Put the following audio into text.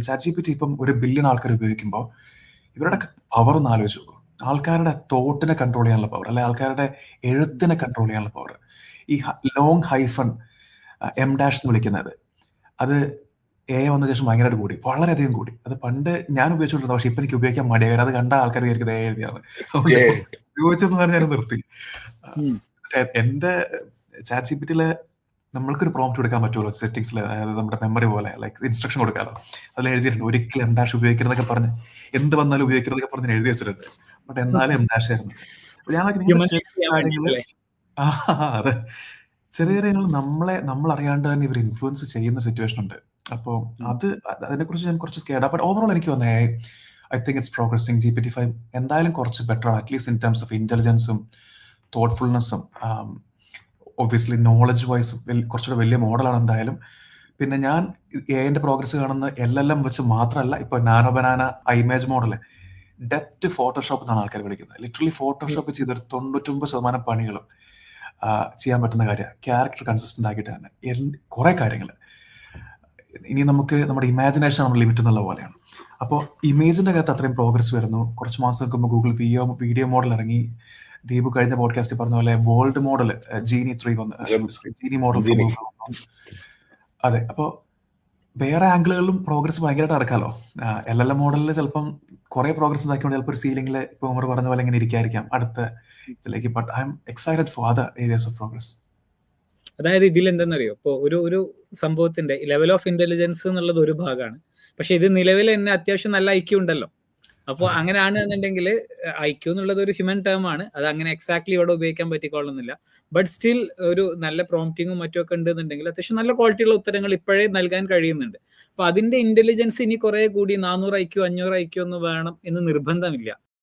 Example chat G P T ഇപ്പം ഒരു billion ആൾക്കാർ ഉപയോഗിക്കുമ്പോൾ ഇവരുടെ പവർ ഒന്ന് ആലോചിച്ച് നോക്കും. ആൾക്കാരുടെ തോട്ടിനെ കൺട്രോൾ ചെയ്യാനുള്ള പവർ അല്ലെ ആൾക്കാരുടെ എഴുത്തിനെ കൺട്രോൾ ചെയ്യാനുള്ള പവർ ഈ ലോങ് ഹൈഫൺ എം ഡാഷ് എന്ന് വിളിക്കുന്നത് അത് എ വന്ന ശേഷം ഭയങ്കരമായിട്ട് കൂടി വളരെയധികം കൂടി. അത് പണ്ട് ഞാൻ ഉപയോഗിച്ചുകൊണ്ടിരുന്നത് പക്ഷെ ഇപ്പൊ എനിക്ക് ഉപയോഗിക്കാൻ മടിയായി. അത് കണ്ട ആൾക്കാർ വിചാരിക്കുന്നത് എ എഴുതിയാണ് ഉപയോഗിച്ചെന്ന് പറഞ്ഞാൽ ഞാൻ നിർത്തി എന്റെ ചാറ്റ് ജി പി ടിയിൽ നമ്മൾക്കൊരു പ്രോംപ്റ്റ് കൊടുക്കാൻ പറ്റുമല്ലോ? സെറ്റിംഗ്സിൽ അതായത് നമ്മുടെ മെമ്മറി പോലെ ലൈക്ക് ഇൻസ്ട്രക്ഷൻ കൊടുക്കാമല്ലോ അതിൽ എഴുതിയിട്ടുണ്ട് ഒരിക്കലും എം ഡാഷ് ഉപയോഗിക്കരുതൊക്കെ പറഞ്ഞ് എന്ത് വന്നാലും ഉപയോഗിക്കരുതൊക്കെ പറഞ്ഞ് എഴുതി വെച്ചിട്ടുണ്ട്. ബട്ട് എന്നാലും എം ഡാഷ് ആയിരുന്നു. ഞാൻ ചെറിയ അതെ. ചെറിയ കാര്യങ്ങൾ നമ്മളെ നമ്മൾ അറിയാണ്ട് തന്നെ ഇവർ ഇൻഫ്ലുവൻസ് ചെയ്യുന്ന സിറ്റുവേഷൻ ഉണ്ട്. അപ്പോൾ അത് അതിനെ കുറിച്ച് ഞാൻ കുറച്ച് സ്കേഡാ ബട്ട് ഓവറോൾ എനിക്ക് വന്നേ I think it's progressing G P T five എന്തായാലും കുറച്ച് better at least in terms of ഇന്റലിജൻസും തോട്ട്ഫുൾനെസ്സും ഒബ്വിയസ്ലി നോളജ് വൈസ് കുറച്ചുകൂടെ വലിയ മോഡലാണ് എന്തായാലും. പിന്നെ ഞാൻ എന്റെ പ്രോഗ്രസ് കാണുന്ന എൽ എൽ എം വെച്ച് മാത്രമല്ല ഇപ്പൊ നാനോ ബനാന ഇമേജ് മോഡൽ ഡെപ്റ്റ് ഫോട്ടോഷോപ്പ് എന്നാണ് ആൾക്കാർ വിളിക്കുന്നത്. ലിറ്ററലി ഫോട്ടോഷോപ്പ് ചെയ്തൊരു തൊണ്ണൂറ്റൊമ്പത് ശതമാനം പണികളും ചെയ്യാൻ പറ്റുന്ന കാര്യമാണ് ക്യാരക്ടർ കൺസിസ്റ്റന്റ് ആക്കിയിട്ട് തന്നെ. കുറെ കാര്യങ്ങൾ ഇനി നമുക്ക് നമ്മുടെ ഇമാജിനേഷൻ നമ്മൾ ലിമിറ്റ് എന്നുള്ള പോലെയാണ്. അപ്പോൾ ഇമേജിന്റെ അകത്ത് അത്രയും പ്രോഗ്രസ് വരുന്നു. കുറച്ച് മാസം മുമ്പ് ഗൂഗിൾ വിയോ വീഡിയോ മോഡൽ ഇറങ്ങി. ദീപു കഴിഞ്ഞ പോഡ്കാസ്റ്റിൽ പറഞ്ഞ പോലെ വേൾഡ് മോഡൽ ജീനി ത്രീ വന്ന് ജീനി മോഡൽ. അതെ അപ്പോൾ വേറെ ആംഗിളുകളിലും പ്രോഗ്രസ് ഭയങ്കരമായിട്ട് നടക്കാമല്ലോ എൽ എൽ എം മോഡലിൽ ചിലപ്പം കുറെ പ്രോഗ്രസ് ഉണ്ടാക്കിയോണ്ട് ചിലപ്പോൾ ഒരു സീലിംഗിൽ ഇപ്പൊ ഉമർ പറഞ്ഞ പോലെ ഇങ്ങനെ ഇരിക്കായിരിക്കാം. അടുത്ത ഇതിലേക്ക് but I'm excited for other areas of progress അതായത് ഇതിൽ എന്തെന്നറിയോ? ഇപ്പോൾ ഒരു ഒരു സംഭവത്തിന്റെ ലെവൽ ഓഫ് ഇന്റലിജൻസ് എന്നുള്ളത് ഒരു ഭാഗമാണ് പക്ഷെ ഇത് നിലവിൽ തന്നെ അത്യാവശ്യം നല്ല ഐക്യം ഉണ്ടല്ലോ. അപ്പോൾ. അങ്ങനെയാണ് എന്നുണ്ടെങ്കിൽ ഐക്യു എന്നുള്ളത് ഒരു ഹ്യൂമൻ ടേം ആണ്. അത് അങ്ങനെ എക്സാക്ട്ലി ഇവിടെ ഉപയോഗിക്കാൻ പറ്റിക്കൊള്ളുന്നില്ല. ബട്ട് സ്റ്റിൽ ഒരു നല്ല പ്രോംപ്റ്റിങ്ങും മറ്റും ഒക്കെ ഉണ്ടെന്നുണ്ടെങ്കിൽ അത്യാവശ്യം നല്ല ക്വാളിറ്റിയുള്ള ഉത്തരങ്ങൾ ഇപ്പോഴേ നൽകാൻ കഴിയുന്നുണ്ട്. അപ്പൊ അതിന്റെ ഇന്റലിജൻസ് ഇനി കുറെ കൂടി നാനൂറ് ഐക്യു അഞ്ഞൂറ് ഐക്യു ഒന്നും വേണം എന്ന് നിർബന്ധമില്ല.